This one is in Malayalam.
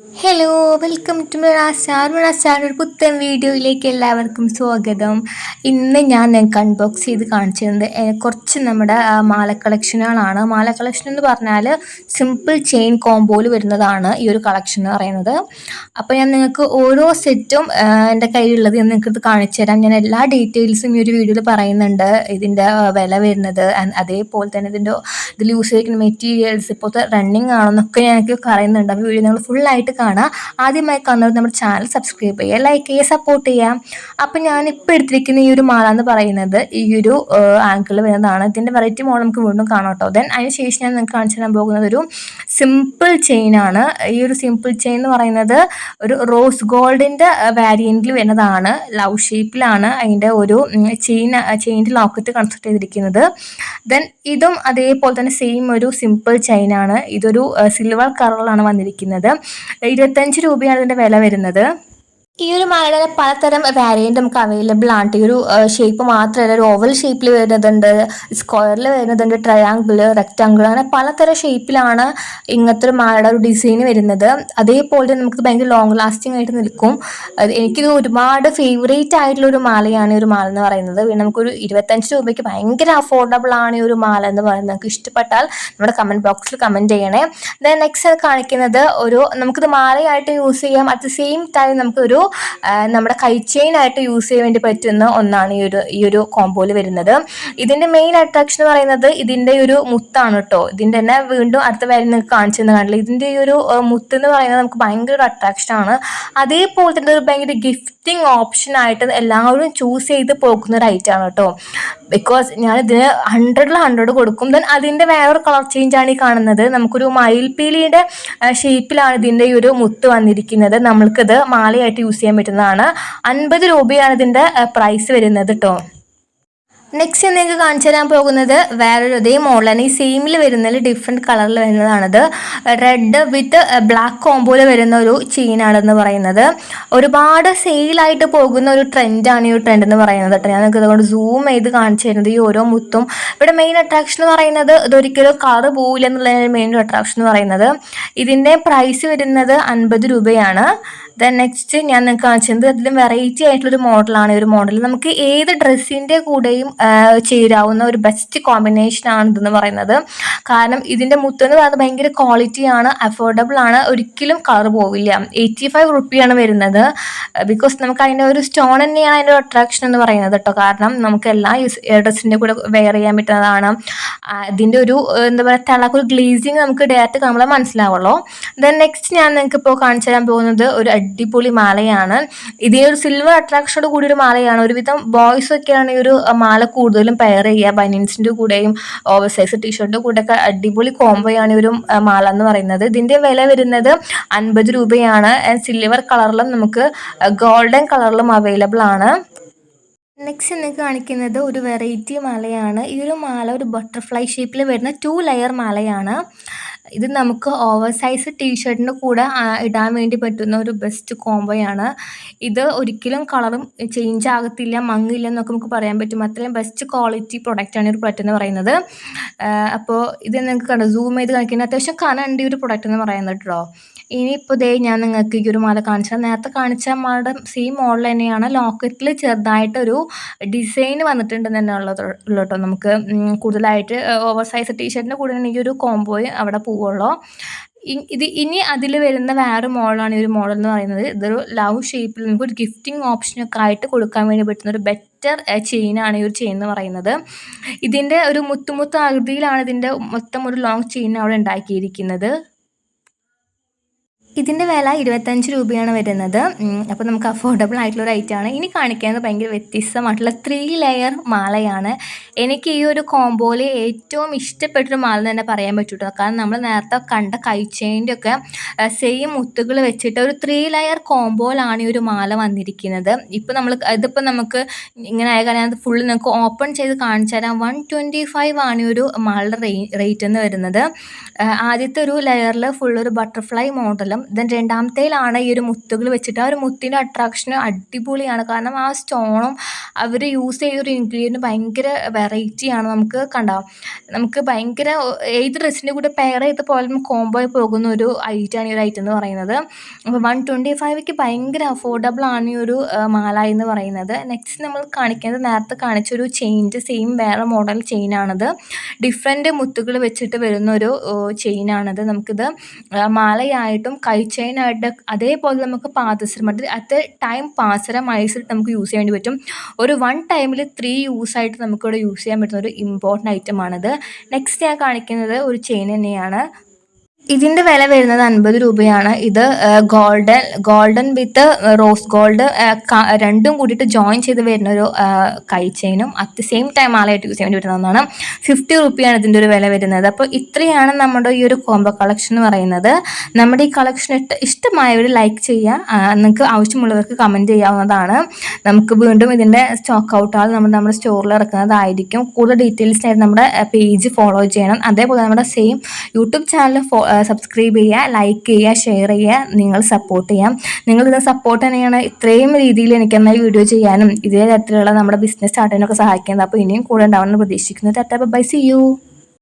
Hello welcome to Mirastar Mirastar ഒരു പുത്തൻ വീഡിയോയിലേക്ക് എല്ലാവർക്കും സ്വാഗതം. ഇന്ന് ഞാൻ നിങ്ങൾക്ക് അൺബോക്സ് ചെയ്ത് കാണിച്ചു തരുന്നത് കുറച്ച് നമ്മുടെ മാല കളക്ഷനുകളാണ് മാല കളക്ഷൻ എന്ന് പറഞ്ഞാൽ സിമ്പിൾ ചെയിൻ കോംബോയിൽ വരുന്നതാണ് ഈ ഒരു കളക്ഷൻ എന്ന് പറയുന്നത്. അപ്പോൾ ഞാൻ നിങ്ങൾക്ക് ഓരോ സെറ്റും എന്റെ കയ്യിലുള്ളത് ഞാൻ നിങ്ങൾക്കിത് കാണിച്ചു തരാം. ഞാൻ എല്ലാ ഡീറ്റെയിൽസും ഈ ഒരു വീഡിയോയിൽ പറയുന്നുണ്ട്. ഇതിന്റെ വില വരുന്നത് അതേപോലെ തന്നെ ഇതിന്റെ ഇതിൽ യൂസ് ചെയ്തിരിക്കുന്ന മെറ്റീരിയൽസ് ഇപ്പോഴത്തെ റണ്ണിങ് ആണെന്നൊക്കെ ഞാൻ പറയുന്നുണ്ട്. അപ്പോൾ വീഡിയോ നിങ്ങൾ ഫുള്ളായിട്ട് കാണാം ആദ്യമായി കാണുന്നവർ നമ്മുടെ ചാനൽ സബ്സ്ക്രൈബ് ചെയ്യുക ലൈക്ക് ചെയ്യുക സപ്പോർട്ട് ചെയ്യാം അപ്പം ഞാൻ ഇപ്പോൾ എടുത്തിരിക്കുന്ന ഈ ഒരു മാല എന്ന് പറയുന്നത് ഈ ഒരു ആങ്കിൾ വരുന്നതാണ്. ഇതിന്റെ വെറൈറ്റി മോഡൽ നമുക്ക് വീണ്ടും കാണാം കേട്ടോ. ദെൻ അതിന് ശേഷം ഞാൻ നിങ്ങൾക്ക് കാണിച്ചു തരാൻ പോകുന്നത് ഒരു സിമ്പിൾ ചെയിൻ ആണ്. ഈ ഒരു സിമ്പിൾ ചെയിൻ എന്ന് പറയുന്നത് ഒരു റോസ് ഗോൾഡിന്റെ വാരിയന്റിൽ വരുന്നതാണ്. ലവ് ഷേപ്പിലാണ് അതിന്റെ ഒരു ചെയിൻ ചെയിന്റെ ലോക്കറ്റ് കൺസ്ട്രക്ട് ചെയ്തിരിക്കുന്നത്. ദെൻ ഇതും അതേപോലെ തന്നെ സെയിം ഒരു സിമ്പിൾ ചെയിൻ ആണ്. ഇതൊരു സിൽവർ കളറിലാണ് വന്നിരിക്കുന്നത്. ഇരുപത്തഞ്ച് രൂപയാണ് ഇതിന്റെ വില വരുന്നത്. ഈ ഒരു മാലയുടെ പലതരം വാരിയന്റ് നമുക്ക് അവൈലബിൾ ആണ്. ഈ ഒരു ഷേപ്പ് മാത്രമല്ല ഒരു ഓവൽ ഷേപ്പിൽ വരുന്നതുണ്ട് സ്ക്വയറിൽ വരുന്നതുണ്ട് ട്രയാങ്കിൾ റെക്റ്റാങ്കിൾ അങ്ങനെ പലതരം ഷേപ്പിലാണ് ഇങ്ങനത്തെ ഒരു മാലയുടെ ഒരു ഡിസൈൻ വരുന്നത്. അതേപോലെ തന്നെ നമുക്ക് ഭയങ്കര ലോങ് ലാസ്റ്റിംഗ് ആയിട്ട് നിൽക്കും. എനിക്കിത് ഒരുപാട് ഫേവറേറ്റ് ആയിട്ടുള്ള ഒരു മാലയാണ് ഈ ഒരു മാല എന്ന് പറയുന്നത്. പിന്നെ നമുക്കൊരു ഇരുപത്തഞ്ച് രൂപയ്ക്ക് ഭയങ്കര അഫോർഡബിൾ ആണ് ഈ ഒരു മാല എന്ന് പറയുന്നത്. നമുക്ക് ഇഷ്ടപ്പെട്ടാൽ നമ്മുടെ കമന്റ് ബോക്സിൽ കമന്റ് ചെയ്യണേ. ദെൻ നെക്സ്റ്റ് കാണിക്കുന്നത് ഒരു നമുക്കിത് മാലയായിട്ട് യൂസ് ചെയ്യാം. അറ്റ് ദ സെയിം ടൈം നമുക്കൊരു നമ്മുടെ കൈ ചെയിൻ ആയിട്ട് യൂസ് ചെയ്യാൻ വേണ്ടി പറ്റുന്ന ഒന്നാണ് ഈ ഒരു ഈ ഒരു കോമ്പോയിൽ വരുന്നത്. ഇതിന്റെ മെയിൻ അട്രാക്ഷൻ എന്ന് പറയുന്നത് ഇതിന്റെ ഒരു മുത്താണ് കേട്ടോ ഇതിന്റെ തന്നെ വീണ്ടും അടുത്ത നിങ്ങൾക്ക് കാണിച്ചു തന്നെ കാണില്ല ഇതിന്റെ ഈ ഒരു മുത്ത് എന്ന് പറയുന്നത് നമുക്ക് ഭയങ്കര അട്രാക്ഷൻ ആണ്. അതേപോലെ തന്നെ ഒരു ഭയങ്കര ഗിഫ്റ്റിംഗ് ഓപ്ഷൻ ആയിട്ട് എല്ലാവരും ചൂസ് ചെയ്ത് പോകുന്ന ഒരു ഐറ്റമാണ് കേട്ടോ ബിക്കോസ് ഞാൻ ഇതിന് ഹൺഡ്രഡിൽ ഹൺഡ്രഡ് കൊടുക്കും. ദെൻ അതിന്റെ വേറൊരു കളർ ചേഞ്ച് ആണ് ഈ കാണുന്നത്. നമുക്കൊരു മയിൽപീലിയുടെ ഷേപ്പിലാണ് ഇതിന്റെ ഈ ഒരു മുത്ത് വന്നിരിക്കുന്നത്. നമ്മൾക്കിത് മാലയായിട്ട് യൂസ് ചെയ്യാൻ പറ്റുന്നതാണ്. അൻപത് രൂപയാണ് ഇതിന്റെ പ്രൈസ് വരുന്നത് കേട്ടോ നെക്സ്റ്റ് നിങ്ങൾക്ക് കാണിച്ചു തരാൻ പോകുന്നത് വേറൊരു ഇതേ മോഡലാണ് ഈ സെയിമിൽ വരുന്നതിൽ ഡിഫറെന്റ് കളറിൽ വരുന്നതാണത്. റെഡ് വിത്ത് ബ്ലാക്ക് കോമ്പോയിൽ വരുന്ന ഒരു ചെയിനാണെന്ന് പറയുന്നത്. ഒരുപാട് സെയിലായിട്ട് പോകുന്ന ഒരു ട്രെൻഡാണ് ഈ ട്രെൻഡ് എന്ന് പറയുന്നത് കേട്ടോ. ഞാൻ നിങ്ങൾക്ക് ഇതുകൊണ്ട് സൂം ചെയ്ത് കാണിച്ചു തരുന്നത് ഈ ഓരോ മുത്തും. ഇവിടെ മെയിൻ അട്രാക്ഷൻ എന്ന് പറയുന്നത് ഇതൊരിക്കലും കളർ പോവില്ല എന്നുള്ളതാണ് മെയിൻ അട്രാക്ഷൻ എന്ന് പറയുന്നത്. ഇതിന്റെ പ്രൈസ് വരുന്നത് അൻപത് രൂപയാണ്. ദെൻ നെക്സ്റ്റ് ഞാൻ നിങ്ങൾക്ക് കാണിച്ചത് അതിലും വെറൈറ്റി ആയിട്ടുള്ളൊരു മോഡലാണ് ഈ ഒരു മോഡൽ നമുക്ക് ഏത് ഡ്രസ്സിന്റെ കൂടെയും ചേരാവുന്ന ഒരു ബെസ്റ്റ് കോമ്പിനേഷൻ ആണ് ഇതെന്ന് പറയുന്നത്. കാരണം ഇതിന്റെ മുത്തെന്ന് പറയുന്നത് ഭയങ്കര ക്വാളിറ്റിയാണ് അഫോർഡബിൾ ആണ് ഒരിക്കലും കളർ പോവില്ല. എയ്റ്റി ഫൈവ് റുപ്പിയാണ് വരുന്നത്. ബിക്കോസ് നമുക്ക് അതിന്റെ ഒരു സ്റ്റോൺ തന്നെയാണ് അതിന്റെ അട്രാക്ഷൻ എന്ന് പറയുന്നത് കേട്ടോ കാരണം നമുക്ക് എല്ലാ ഡ്രസ്സിന്റെ കൂടെ വെയർ ചെയ്യാൻ പറ്റുന്നതാണ്. ആ, ഇതിന്റെ ഒരു എന്താ പറയുക തിളക്ക് ഒരു ഗ്ലേസിങ് നമുക്ക് ഡയറക്റ്റ് കാണുമ്പോൾ മനസ്സിലാവുള്ളൂ. ദെൻ നെക്സ്റ്റ് ഞാൻ നിങ്ങൾക്ക് ഇപ്പോൾ കാണിച്ചു തരാൻ പോകുന്നത് ഒരു അടിപൊളി മാലയാണ്. ഇതേ ഒരു സിൽവർ അട്രാക്ഷനോട് കൂടി ഒരു മാലയാണ്. ഒരുവിധം ബോയ്സ് ഒക്കെയാണ് ഈ ഒരു മാല കൂടുതലും പെയർ ചെയ്യുക. ബനിയൻസിന്റെ കൂടെയും ഓവർ സൈസ് ടീഷർട്ടിന്റെ കൂടെയൊക്കെ അടിപൊളി കോംബോയാണ് ഈ ഒരു മാല എന്ന് പറയുന്നത്. ഇതിന്റെ വില വരുന്നത് അൻപത് രൂപയാണ്. സിൽവർ കളറിലും നമുക്ക് ഗോൾഡൻ കളറിലും അവൈലബിൾ ആണ്. നെക്സ്റ്റ് നിങ്ങൾക്ക് കാണിക്കുന്നത് ഒരു വെറൈറ്റി മാലയാണ്. ഈ ഒരു മാല ഒരു ബട്ടർഫ്ലൈ ഷേപ്പിൽ വരുന്ന ടു ലെയർ മാലയാണ്. ഇത് നമുക്ക് ഓവർ സൈസ് ടീഷർട്ടിന്റെ കൂടെ ഇടാൻ വേണ്ടി പറ്റുന്ന ഒരു ബെസ്റ്റ് കോംബോയാണ് ഇത് ഒരിക്കലും കളറും ചേഞ്ച് ആകത്തില്ല മങ്ങില്ല എന്നൊക്കെ നമുക്ക് പറയാൻ പറ്റും. അത്രയും ബെസ്റ്റ് ക്വാളിറ്റി പ്രൊഡക്റ്റാണ് ഒരു പ്രൊഡക്റ്റ് എന്ന് പറയുന്നത്. അപ്പോൾ ഇത് നിങ്ങൾക്ക് കണ്ടു? സൂം ചെയ്ത് കാണിക്കുന്നത് അത്യാവശ്യം കനമുണ്ട് ഈ ഒരു പ്രൊഡക്റ്റ് എന്ന് പറയുന്നത് കേട്ടോ. ഇനിയിപ്പോൾ ദേ ഞാൻ നിങ്ങൾക്ക് ഈ ഒരു മാല കാണിച്ചത് നേരത്തെ കാണിച്ച മാലയുടെ സെയിം മോഡൽ തന്നെയാണ്. ലോക്കറ്റിൽ ചെറുതായിട്ടൊരു ഡിസൈൻ വന്നിട്ടുണ്ടെന്ന് തന്നെ ഉള്ളത് ഉള്ളു നമുക്ക് കൂടുതലായിട്ട് ഓവർ സൈസ് ടീഷർട്ടിന്റെ കൂടെ ഈ ഒരു കോംബോയും അവിടെ പോവുള്ളൂ. ഇത് ഇനി അതിൽ വരുന്ന വേറെ മോഡലാണ് ഈ ഒരു മോഡൽ എന്ന് പറയുന്നത്. ഇതൊരു ലവ് ഷേപ്പിൽ നമുക്ക് ഒരു ഗിഫ്റ്റിംഗ് ഓപ്ഷനൊക്കെ ആയിട്ട് കൊടുക്കാൻ വേണ്ടി പറ്റുന്ന ഒരു ബെറ്റർ ചെയിൻ ആണ് ഈ ഒരു ചെയിൻ എന്ന് പറയുന്നത്. ഇതിന്റെ ഒരു മുത്തുമുത്ത് ആകൃതിയിലാണ് ഇതിന്റെ മൊത്തം ഒരു ലോങ് ചെയിൻ അവിടെ ഉണ്ടാക്കിയിരിക്കുന്നത്. ഇതിന്റെ വില ഇരുപത്തഞ്ച് രൂപയാണ് വരുന്നത്. അപ്പോൾ നമുക്ക് അഫോർഡബിൾ ആയിട്ടുള്ള ഒരു ഐറ്റമാണ് ഇനി കാണിക്കുന്നത് ഭയങ്കര വ്യത്യസ്തമായിട്ടുള്ള ത്രീ ലെയർ മാലയാണ്. എനിക്ക് ഈ ഒരു കോംബോയിൽ ഏറ്റവും ഇഷ്ടപ്പെട്ടൊരു മാല തന്നെ പറയാൻ പറ്റൂട്ടോ. കാരണം നമ്മൾ നേരത്തെ കണ്ട കൈച്ചേന്റെ ഒക്കെ സെയിം മുത്തുകൾ വെച്ചിട്ട് ഒരു ത്രീ ലെയർ കോംബോയിലാണ് ഈ ഒരു മാല വന്നിരിക്കുന്നത്. ഇപ്പോൾ നമ്മൾ ഇതിപ്പോൾ നമുക്ക് ഇങ്ങനെ ആയ കാരണം അത് ഫുള്ള് ഓപ്പൺ ചെയ്ത് കാണിച്ചു തരാം. വൺ ട്വന്റി ഫൈവ് ആണ് ഈ ഒരു റേ റേറ്റ് എന്ന് വരുന്നത്. ആദ്യത്തെ ഒരു ലെയറിൽ ഫുൾ ഒരു ബട്ടർഫ്ലൈ മോഡലും ദെൻ രണ്ടാമത്തേലാണ് ഈ ഒരു മുത്തുകൾ വെച്ചിട്ട്. ആ ഒരു മുത്തിന്റെ അട്രാക്ഷൻ അടിപൊളിയാണ്. കാരണം ആ സ്റ്റോണും അവർ യൂസ് ചെയ്ത ഒരു ഇൻഗ്രീഡിയന്റ് ഭയങ്കര വെറൈറ്റിയാണ് നമുക്ക് കണ്ടാവും നമുക്ക് ഭയങ്കര ഏത് ഡ്രസ്സിന്റെ കൂടെ പെയർ ചെയ്ത് പോലും കോംബോ ആയി പോകുന്ന ഒരു ഐറ്റമാണ് ഈ ഒരു ഐറ്റം എന്ന് പറയുന്നത്. അപ്പോൾ വൺ ട്വന്റി ഫൈവ്ക്ക് ഭയങ്കര അഫോർഡബിൾ ആണ് ഈ ഒരു മാല എന്ന് പറയുന്നത്. നെക്സ്റ്റ് നമ്മൾ കാണിക്കുന്നത് നേരത്തെ കാണിച്ചൊരു ചെയിന്റെ സെയിം വേറെ മോഡൽ ചെയിനാണത് ഡിഫറെന്റ് മുത്തുകൾ വെച്ചിട്ട് വരുന്ന ഒരു ചെയിനാണത് നമുക്കിത്. മാലയായിട്ടും കൈ ചെയിനായിട്ട് അതേപോലെ നമുക്ക് പാദസരം അറ്റ് ടൈം പാസരം ഐസിട്ട് നമുക്ക് യൂസ് ചെയ്യാൻ വേണ്ടി പറ്റും. ഒരു വൺ ടൈമിൽ ത്രീ യൂസ് ആയിട്ട് നമുക്കിവിടെ യൂസ് ചെയ്യാൻ പറ്റുന്ന ഒരു ഇമ്പോർട്ടന്റ് ഐറ്റമാണിത് നെക്സ്റ്റ് ഞാൻ കാണിക്കുന്നത് ഒരു ചെയിൻ തന്നെയാണ്. ഇതിന്റെ വില വരുന്നത് അൻപത് രൂപയാണ്. ഇത് golden golden with rose gold രണ്ടും കൂടിയിട്ട് ജോയിൻ ചെയ്ത് വരുന്ന ഒരു കൈ ചെയിനും അറ്റ് സെയിം ടൈം ആളായിട്ട് യൂസ് ചെയ്യേണ്ടി വരുന്ന ഒന്നാണ്. ഫിഫ്റ്റി റുപ്പിയാണ് ഇതിന്റെ ഒരു വില വരുന്നത്. അപ്പോൾ ഇത്രയാണ് നമ്മുടെ ഈ ഒരു കോംബോ കളക്ഷൻ എന്ന് പറയുന്നത്. നമ്മുടെ ഈ കളക്ഷൻ ഇഷ്ടമായവർ ലൈക്ക് ചെയ്യുക. നിങ്ങൾക്ക് ആവശ്യമുള്ളവർക്ക് കമന്റ് ചെയ്യാവുന്നതാണ്. നമുക്ക് വീണ്ടും ഇതിന്റെ സ്റ്റോക്ക് ഔട്ടാൾ നമ്മൾ നമ്മുടെ സ്റ്റോറിൽ ഇറക്കുന്നതായിരിക്കും. കൂടുതൽ ഡീറ്റെയിൽസിനായിട്ട് നമ്മുടെ പേജ് ഫോളോ ചെയ്യണം. അതേപോലെ നമ്മുടെ same YouTube channel for subscribe ചെയ്യുക ലൈക്ക് ചെയ്യുക ഷെയർ ചെയ്യുക നിങ്ങൾ സപ്പോർട്ട് ചെയ്യാം. നിങ്ങളിത് സപ്പോർട്ട് തന്നെയാണ് ഇത്രയും രീതിയിൽ എനിക്ക് എന്നാൽ വീഡിയോ ചെയ്യാനും ഇതേ തരത്തിലുള്ള നമ്മുടെ ബിസിനസ് സ്റ്റാർട്ടിനൊക്കെ സഹായിക്കുന്നത്. അപ്പോൾ ഇനിയും കൂടെ ഉണ്ടാവണമെന്ന് പ്രതീക്ഷിക്കുന്നു. Tata by C U